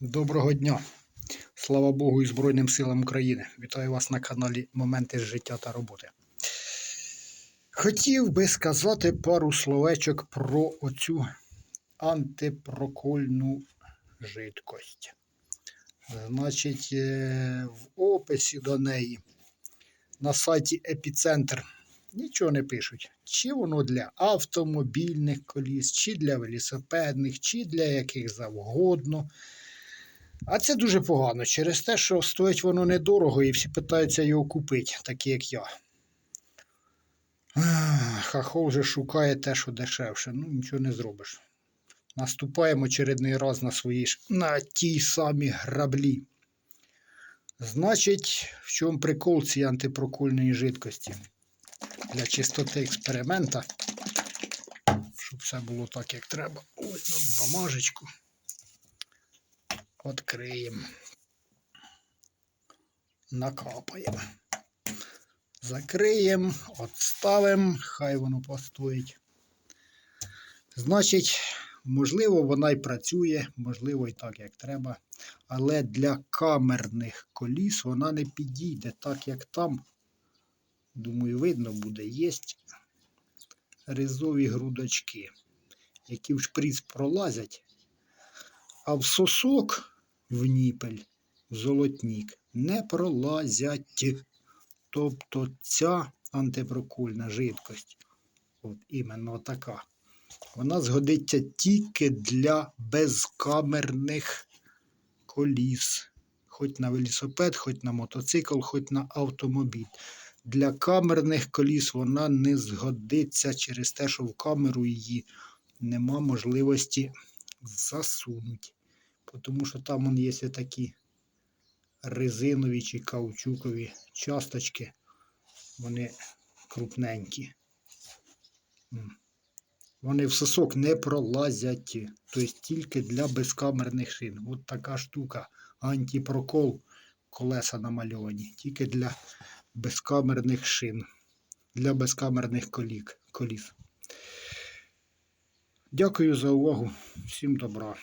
Доброго дня! Слава Богу і Збройним силам України. Вітаю вас на каналі Моменти з життя та роботи. Хотів би сказати пару словечок про оцю антипрокольну жидкость. Значить, е, в описі до неї на сайті Епіцентр нічого не пишуть. Чи воно для автомобільних коліс, чи для велосипедних, чи для яких завгодно. А це дуже погано через те, що стоїть воно недорого і всі питаються його купити, такі як я. Ах, Хахол вже шукає те, що дешевше. Ну, нічого не зробиш. Наступаємо очередний раз на свої ж на ті самі граблі. Значить, в чому прикол цієї антипрокольної жидкості? Для чистоти експеримента, щоб все було так, як треба. Ось нам бумажечку. Откриємо. Накапаємо. Закриємо, отставимо, хай воно постоїть. Значить, можливо, вона й працює, можливо, і так, як треба. Але для камерних коліс вона не підійде, так як там, думаю, видно буде, є ризові грудочки, які в шприц пролазять, а в сосок в ніпель, в золотнік не пролазять. Тобто ця антипрокульна жидкость, от іменно така, вона згодиться тільки для безкамерних коліс. Хоч на велосипед, хоч на мотоцикл, хоч на автомобіль. Для камерних коліс вона не згодиться через те, що в камеру її нема можливості засунути. Тому що там вон є такі резинові чи каучукові часточки, вони крупненькі. Вони в сосок не пролазять, тобто тільки для безкамерних шин. От така штука, антипрокол, колеса намальовані, тільки для безкамерних шин, для безкамерних колік, коліс. Дякую за увагу. Всім добра.